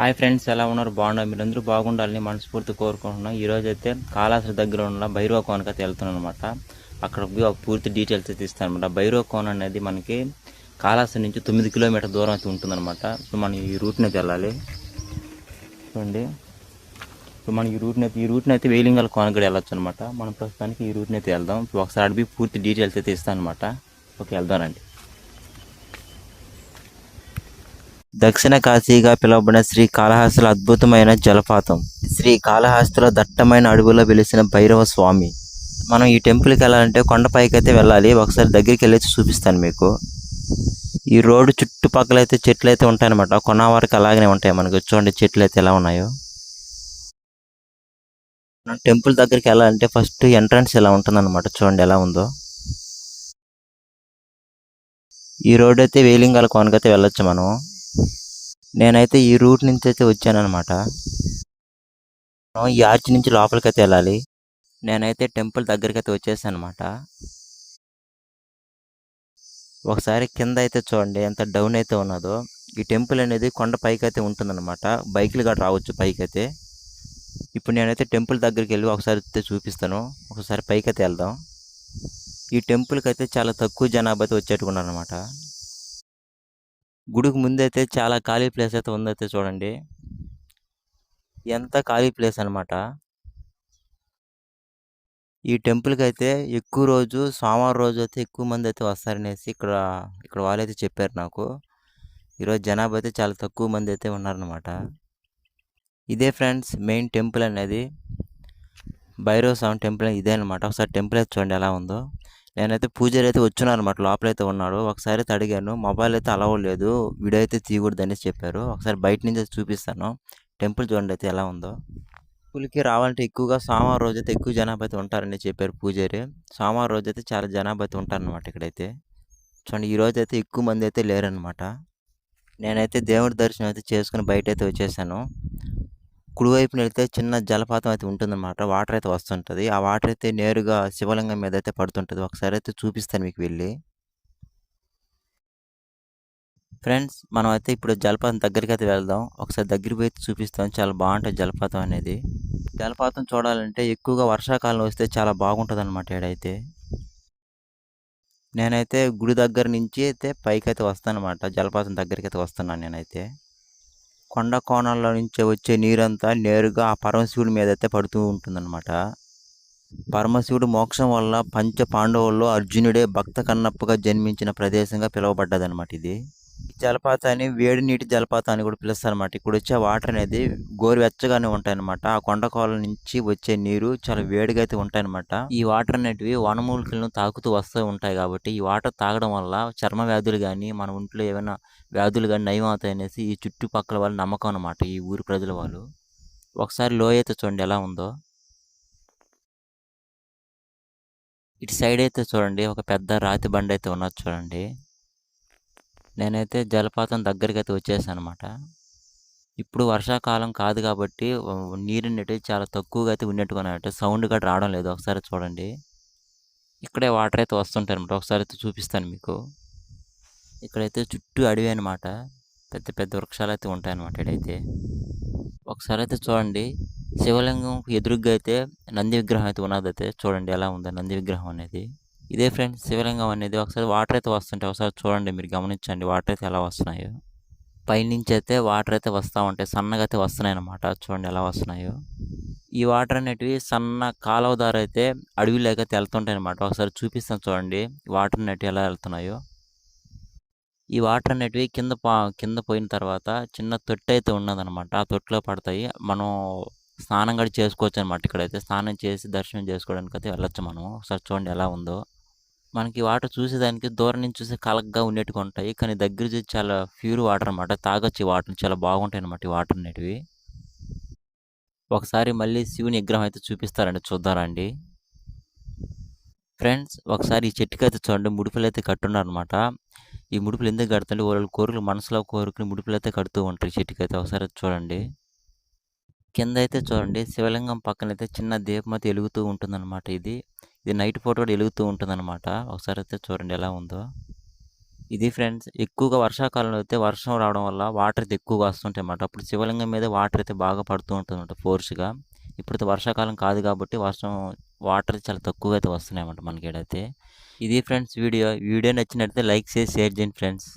Hi friends ఎలా ఉన్నారు? బాగున్నారు? మీరందరూ బాగుండాలని మనస్ఫూర్తి కోరుకుంటున్నాం. ఈరోజు రోజు అయితే దగ్గర ఉన్న భైరవ కోనకి అయితే వెళ్తున్నాం అనమాట అక్కడ ఒక పూర్తి డీటెయిల్స్ అయితే ఇస్తాను అనమాట భైరవ కోన అనేది మనకి కాళాశ్రీ నుంచి తొమ్మిది కిలోమీటర్ దూరం అయితే ఉంటుందన్నమాట ఇప్పుడు మనం ఈ రూట్ని అయితే వెళ్ళాలి. చూడండి. ఇప్పుడు మనం ఈ రూట్ని అయితే ఈ రూట్ని అయితే వేలింగల కోనకి కూడా వెళ్ళొచ్చు అనమాట మనం ప్రస్తుతానికి ఈ రూట్ని అయితే వెళ్దాం. ఇప్పుడు ఒకసారి అడిగి పూర్తి డీటెయిల్స్ అయితే ఇస్తాను అనమాట ఓకే వెళ్దానండి దక్షిణ కాశీగా పిలువబడిన శ్రీ కాళహస్తిలో అద్భుతమైన జలపాతం. శ్రీ కాళహస్తిలో దట్టమైన అడవుల్లో వెలిసిన భైరవ స్వామి. మనం ఈ టెంపుల్కి వెళ్ళాలంటే కొండపైకి అయితే వెళ్ళాలి. ఒకసారి దగ్గరికి వెళ్ళి చూపిస్తాను మీకు. ఈ రోడ్డు చుట్టుపక్కల అయితే చెట్లు అయితే ఉంటాయన్నమాట. కొన వరకు అలాగనే ఉంటాయి మనకు. చూడండి చెట్లు అయితే ఎలా ఉన్నాయో. మనం టెంపుల్ దగ్గరికి వెళ్ళాలంటే ఫస్ట్ ఎంట్రన్స్ ఎలా ఉంటుందన్నమాట. చూడండి ఎలా ఉందో. ఈ రోడ్ అయితే వేలింగాల కోనకైతే వెళ్ళొచ్చు మనం. నేనైతే ఈ రూట్ నుంచి అయితే వచ్చానమాట ఈ ఆర్చ్ నుంచి లోపలికి అయితే వెళ్ళాలి. నేనైతే టెంపుల్ దగ్గరికైతే అయితే వచ్చేసాను అనమాట ఒకసారి కింద అయితే చూడండి ఎంత డౌన్ అయితే ఉన్నదో. ఈ టెంపుల్ అనేది కొండ పైకి అయితే ఉంటుందన్నమాట. బైకులు కూడా రావచ్చు పైకి అయితే ఇప్పుడు నేనైతే టెంపుల్ దగ్గరికి వెళ్ళి ఒకసారి అయితే చూపిస్తాను. ఒకసారి పైకి అయితే వెళ్దాం. ఈ టెంపుల్కి అయితే చాలా తక్కువ జనాభా అయితే వచ్చేట్టుకున్నారనమాట గుడికి ముందైతే చాలా ఖాళీ ప్లేస్ అయితే ఉందైతే చూడండి. ఎంత ఖాళీ ప్లేస్ అనమాట ఈ టెంపుల్కి అయితే ఎక్కువ రోజు సోమవారం రోజు అయితే ఎక్కువ మంది అయితే వస్తారనేసి ఇక్కడ ఇక్కడ వాళ్ళు చెప్పారు నాకు. ఈరోజు జనాభా అయితే చాలా తక్కువ మంది అయితే ఉన్నారనమాట ఇదే ఫ్రెండ్స్ మెయిన్ టెంపుల్ అనేది భైరవ స్వామి టెంపుల్ ఇదే అనమాట ఒకసారి టెంపుల్ అయితే చూడండి ఎలా ఉందో. నేనైతే పూజారి అయితే వచ్చున్నారు అనమాట అయితే ఉన్నాడు. ఒకసారి అయితే అడిగాను. మొబైల్ అయితే అలవ లేదు. వీడియో అయితే తీయకూడదు అనేసి చెప్పారు. ఒకసారి బయట నుంచి అయితే చూపిస్తాను. టెంపుల్ చూడండి అయితే ఎలా ఉందో. టెంపుల్కి రావాలంటే ఎక్కువగా సోమవారం రోజు అయితే ఎక్కువ జనాభా అయితే ఉంటారని చెప్పారు పూజారి. సోమవారం రోజు అయితే చాలా జనాభా అయితే ఉంటారనమాట ఇక్కడైతే. చూడండి ఈ రోజు అయితే ఎక్కువ మంది అయితే లేరనమాట నేనైతే దేవుడి దర్శనం అయితే చేసుకుని బయట అయితే వచ్చేసాను. కుడివైపున వెళితే చిన్న జలపాతం అయితే ఉంటుందన్నమాట. వాటర్ అయితే వస్తుంటుంది. ఆ వాటర్ అయితే నేరుగా శివలింగం మీద అయితే పడుతుంటుంది. ఒకసారి అయితే చూపిస్తాను మీకు వెళ్ళి. ఫ్రెండ్స్ మనం అయితే ఇప్పుడు జలపాతం దగ్గరికి అయితే వెళ్దాం. ఒకసారి దగ్గరికి పోయి చూపిస్తాం. చాలా బాగుంటుంది జలపాతం అనేది. జలపాతం చూడాలంటే ఎక్కువగా వర్షాకాలం వస్తే చాలా బాగుంటుంది అనమాట ఏడైతే. నేనైతే గుడి దగ్గర నుంచి అయితే పైకి అయితే వస్తానమాట జలపాతం దగ్గరికి అయితే వస్తున్నాను నేనైతే. కొండ కోణాల్లో నుంచి వచ్చే నీరంతా నేరుగా ఆ పరమశివుడి మీద అయితే పడుతూ ఉంటుందన్నమాట. పరమశివుడు మోక్షం వల్ల పంచ పాండవుల్లో అర్జునుడే భక్త కన్నప్పగా జన్మించిన ప్రదేశంగా పిలువబడ్డదన్నమాట ఇది. జలపాతాన్ని వేడి నీటి జలపాతం అని కూడా పిలుస్తారు అనమాట ఇక్కడ వచ్చే వాటర్ అనేది గోరువెచ్చగానే ఉంటాయన్నమాట. ఆ కొండకోల నుంచి వచ్చే నీరు చాలా వేడిగా అయితే ఉంటాయన్నమాట. ఈ వాటర్ అనేటివి వనమూలికలను తాకుతూ వస్తూ ఉంటాయి కాబట్టి ఈ వాటర్ తాగడం వల్ల చర్మ వ్యాధులు కానీ మన ఒంట్లో ఏమైనా వ్యాధులు కానీ నయం అవుతాయి అనేసి ఈ చుట్టుపక్కల వాళ్ళ నమ్మకం అనమాట ఈ ఊరి ప్రజల వాళ్ళు. ఒకసారి లోయ అయితే చూడండి ఎలా ఉందో. ఇటు సైడ్ అయితే చూడండి ఒక పెద్ద రాతి బండ అయితే ఉన్నది చూడండి. నేనైతే జలపాతం దగ్గరికైతే అయితే వచ్చేసాను అనమాట ఇప్పుడు వర్షాకాలం కాదు కాబట్టి నీరు అనేటివి చాలా తక్కువగా అయితే ఉన్నట్టుకున్నట్టు సౌండ్ కూడా రావడం లేదు. ఒకసారి చూడండి. ఇక్కడే వాటర్ అయితే వస్తుంటాయి అనమాట ఒకసారి అయితే చూపిస్తాను మీకు. ఇక్కడైతే చుట్టూ అడవి అనమాట పెద్ద పెద్ద వృక్షాలు అయితే ఉంటాయన్నమాట ఇక్కడైతే. ఒకసారి అయితే చూడండి. శివలింగం ఎదురుగ్గా అయితే నంది విగ్రహం అయితే ఉన్నది అయితే చూడండి ఎలా ఉందో. నంది విగ్రహం అనేది. ఇదే ఫ్రెండ్స్ శివలింగం అనేది ఒకసారి వాటర్ అయితే వస్తుంటాయి. ఒకసారి చూడండి మీరు గమనించండి వాటర్ అయితే ఎలా వస్తున్నాయో. పైనుంచి అయితే వాటర్ అయితే వస్తూ ఉంటాయి. సన్నగా అయితే వస్తున్నాయి అన్నమాట చూడండి ఎలా వస్తున్నాయో. ఈ వాటర్ అనేటివి సన్న కాలువ దారి అయితే అడవిలోకి అయితే వెళ్తుంటాయి అనమాట ఒకసారి చూపిస్తాను చూడండి వాటర్ అనేటివి ఎలా వెళ్తున్నాయో. ఈ వాటర్ అనేటివి కింద పా కింద పోయిన తర్వాత చిన్న తొట్టి అయితే ఉన్నదనమాట ఆ తొట్టిలో పడతాయి. మనం స్నానం కూడా చేసుకోవచ్చు అనమాట ఇక్కడైతే. స్నానం చేసి దర్శనం చేసుకోవడానికి అయితే వెళ్ళొచ్చు మనం. ఒకసారి చూడండి ఎలా ఉందో. మనకి వాటర్ చూసేదానికి దూరం నుంచి చూసే కలగ్గా ఉండేట్టుగా ఉంటాయి. కానీ దగ్గర చూసి చాలా ప్యూర్ వాటర్ అనమాట తాగొచ్చే వాటర్ చాలా బాగుంటాయి అనమాట ఈ వాటర్ అనేటివి. ఒకసారి మళ్ళీ శివుని విగ్రహం అయితే చూపిస్తారండి. చూద్దారండి ఫ్రెండ్స్ ఒకసారి ఈ చెట్టుకి అయితే చూడండి. ముడుపులు అయితే కట్టున్నారనమాట ఈ ముడుపులు ఎందుకు కడుతుంటే వాళ్ళ కోరికలు మనసులో కోరికలు ముడుపులు అయితే కడుతూ ఉంటారు ఈ చెట్టుకి అయితే. ఒకసారి చూడండి. కింద అయితే చూడండి. శివలింగం పక్కన అయితే చిన్న దీపం అయితే వెలుగుతూ ఉంటుందన్నమాట ఇది. ఇది నైట్ పూట కూడా వెలుగుతూ ఉంటుందన్నమాట. ఒకసారి అయితే చూడండి ఎలా ఉందో. ఇది ఫ్రెండ్స్ ఎక్కువగా వర్షాకాలంలో అయితే వర్షం రావడం వల్ల వాటర్ అయితే ఎక్కువగా వస్తుంటాయి అన్నమాట. అప్పుడు శివలింగం మీద వాటర్ అయితే బాగా పడుతూ ఉంటుందన్నమాట ఫోర్స్గా. ఇప్పుడైతే వర్షాకాలం కాదు కాబట్టి వర్షం వాటర్ చాలా తక్కువగా అయితే వస్తున్నాయి అన్నమాట మనకి అయితే ఇది ఫ్రెండ్స్ వీడియో. వీడియో నచ్చినట్లయితే లైక్ చేసి షేర్ చేయండి ఫ్రెండ్స్.